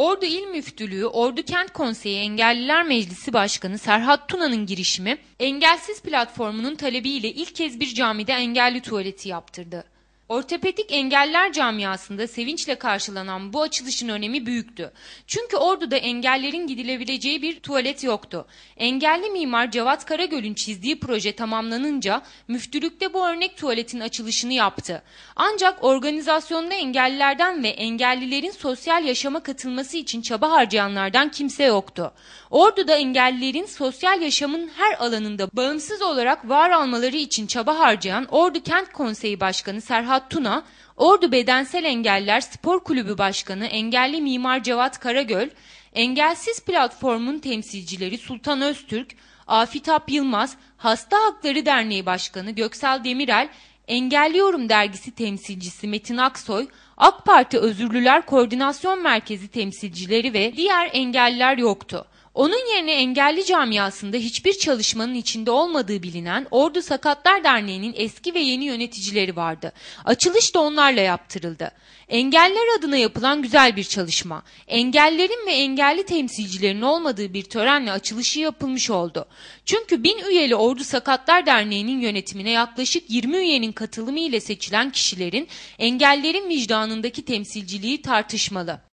Ordu İl Müftülüğü, Ordu Kent Konseyi Engelliler Meclisi Başkanı Serhat Tuna'nın girişimi, Engelsiz platformunun talebiyle ilk kez bir camide engelli tuvaleti yaptırdı. Ortopedik engeller camiasında sevinçle karşılanan bu açılışın önemi büyüktü. Çünkü Ordu'da engellerin gidilebileceği bir tuvalet yoktu. Engelli mimar Cevat Karagöl'ün çizdiği proje tamamlanınca müftülükte bu örnek tuvaletin açılışını yaptı. Ancak organizasyonda engellilerden ve engellilerin sosyal yaşama katılması için çaba harcayanlardan kimse yoktu. Ordu'da engellilerin sosyal yaşamın her alanında bağımsız olarak var almaları için çaba harcayan Ordu Kent Konseyi Başkanı Serhat Tuna, Ordu Bedensel Engeller Spor Kulübü Başkanı Engelli Mimar Cevat Karagöl, Engelsiz Platform'un temsilcileri Sultan Öztürk, Afitap Yılmaz, Hasta Hakları Derneği Başkanı Göksel Demirel, Engelliyorum dergisi temsilcisi Metin Aksoy, AK Parti Özürlüler Koordinasyon Merkezi temsilcileri ve diğer engelliler yoktu. Onun yerine engelli camiasında hiçbir çalışmanın içinde olmadığı bilinen Ordu Sakatlar Derneği'nin eski ve yeni yöneticileri vardı. Açılış da onlarla yaptırıldı. Engeller adına yapılan güzel bir çalışma. Engellerin ve engelli temsilcilerin olmadığı bir törenle açılışı yapılmış oldu. Çünkü bin üyeli Ordu Sakatlar Derneği'nin yönetimine yaklaşık 20 üyenin katılımı ile seçilen kişilerin engellerin vicdanındaki temsilciliği tartışmalı.